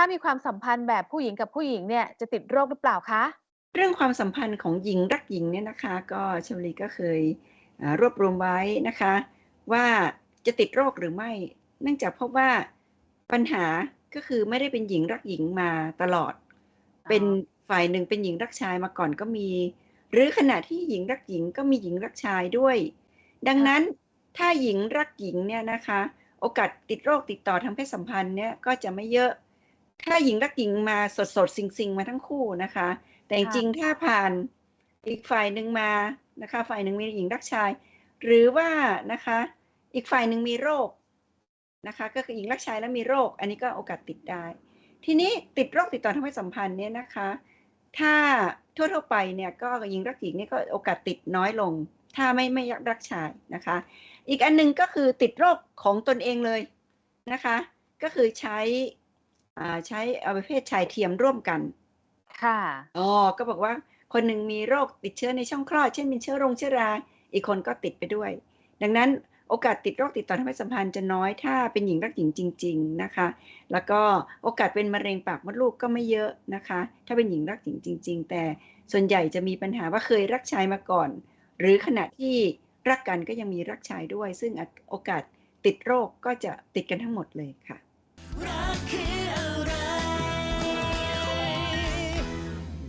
ถ้ามีความสัมพันธ์แบบผู้หญิงกับผู้หญิงเนี่ยจะติดโรคหรือเปล่าคะ?เรื่องความสัมพันธ์ของหญิงรักหญิงเนี่ยนะคะ ก็ชมรีก็เคยรวบรวมไว้นะคะ ว่าจะติดโรคหรือไม่ เนื่องจากพบว่าปัญหาก็คือไม่ได้เป็นหญิงรักหญิงมาตลอด เป็นฝ่ายหนึ่งเป็นหญิงรักชายมาก่อนก็มี หรือขณะที่หญิงรักหญิงก็มีหญิงรักชายด้วย ดังนั้นถ้าหญิงรักหญิงเนี่ยนะคะ โอกาสติดโรคติดต่อทางเพศสัมพันธ์เนี่ยก็จะไม่เยอะ ถ้าหญิงรักหญิงมาสดๆซิงๆมาทั้งคู่นะคะ แต่จค่ริงะๆถ้าผ่านอีกฝ่ายหนึ่งมานะคะ ฝ่ายหนึ่งมีหญิงรักชาย หรือว่านะคะ อีกฝ่ายหนึ่งมีโรคนะคะ ก็คือหญิงรักชายแล้วมีโรค อันนี้ก็โอกาสติดได้ ทีนี้ติดโรคติดต่อทางเพศสัมพันธ์เนี่ยนะคะ ถ้าทั่วๆไปเนี่ยก็หญิงรักหญิงเนี่ยก็โอกาสติดน้อยลง ถ้าไม่ไม่ยักรักชายนะคะ อีกอันหนึ่งก็คือติดโรคของตนเองเลยนะคะ ก็คือใช้อ่า ใช้อวัยวะเพศชายเทียมร่วมกัน ค่ะอ๋อก็บอกว่าคนหนึ่งมีโรคติดเชื้อในช่องคลอด เช่นเป็นเชื้อรงเชื้อรา อีกคนก็ติดไปด้วย ดังนั้นโอกาสติดโรคติดต่อทางเพศสัมพันธ์จะน้อยถ้าเป็นหญิงรักหญิงจริง ๆนะคะ แล้วก็โอกาสเป็นมะเร็งปากมดลูกก็ไม่เยอะนะคะ ถ้าเป็นหญิงรักหญิงจริง ๆ แต่ส่วนใหญ่จะมีปัญหาว่าเคยรักชายมาก่อน หรือขณะที่รักกันก็ยังมีรักชายด้วย ซึ่งอโอกาสติดโรคก็จะติดกันทั้งหมดเลยค่ะรักคือ